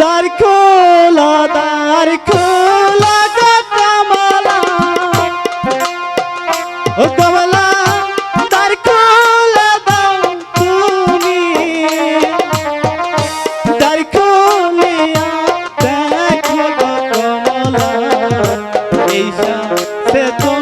দার কোলা দার কোলা কমলা। ও কমলা, দার কোলা দাও তুমি। দার কোলিয়া দেখো কমলা। এইসা সে তো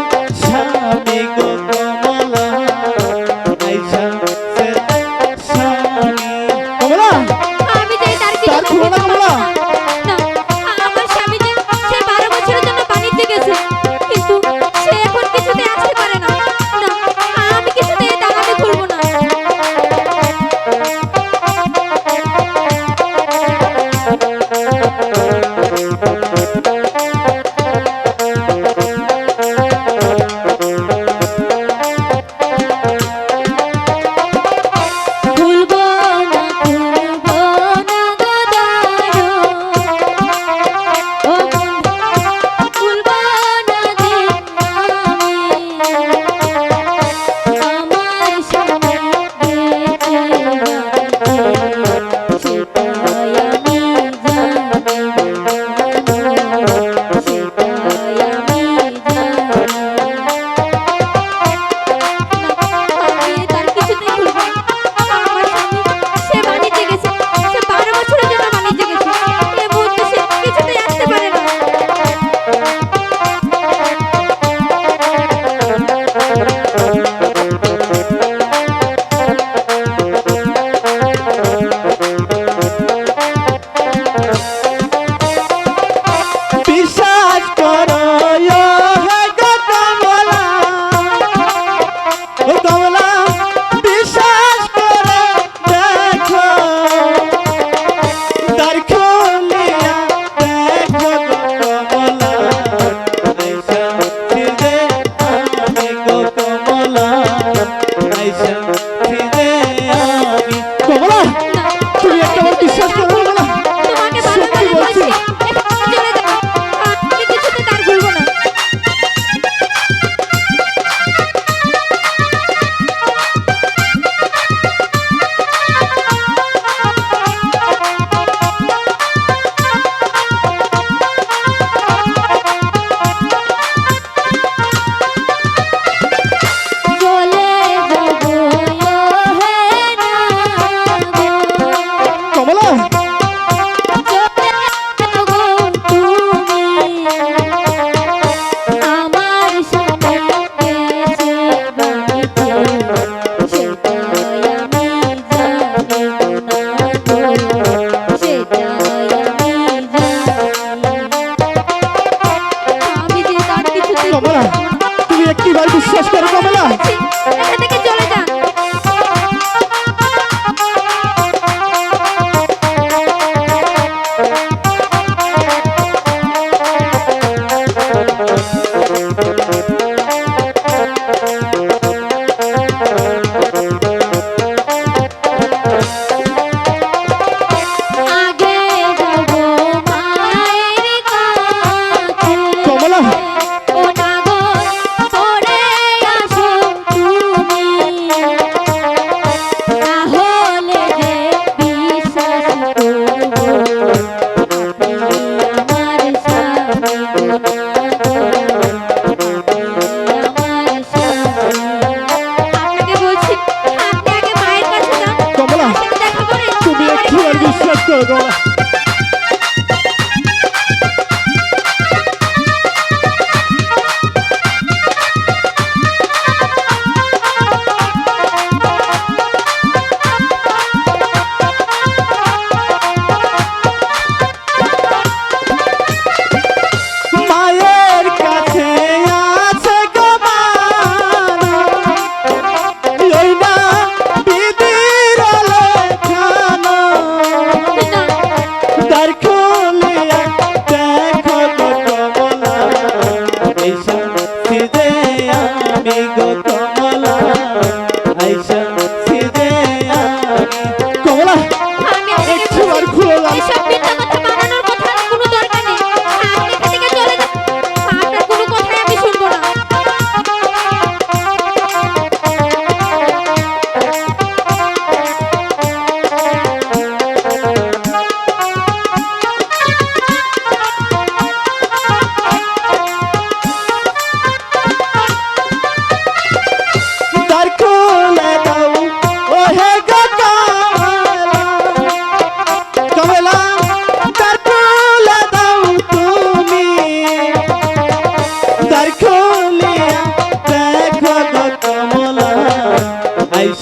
你说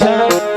Yeah.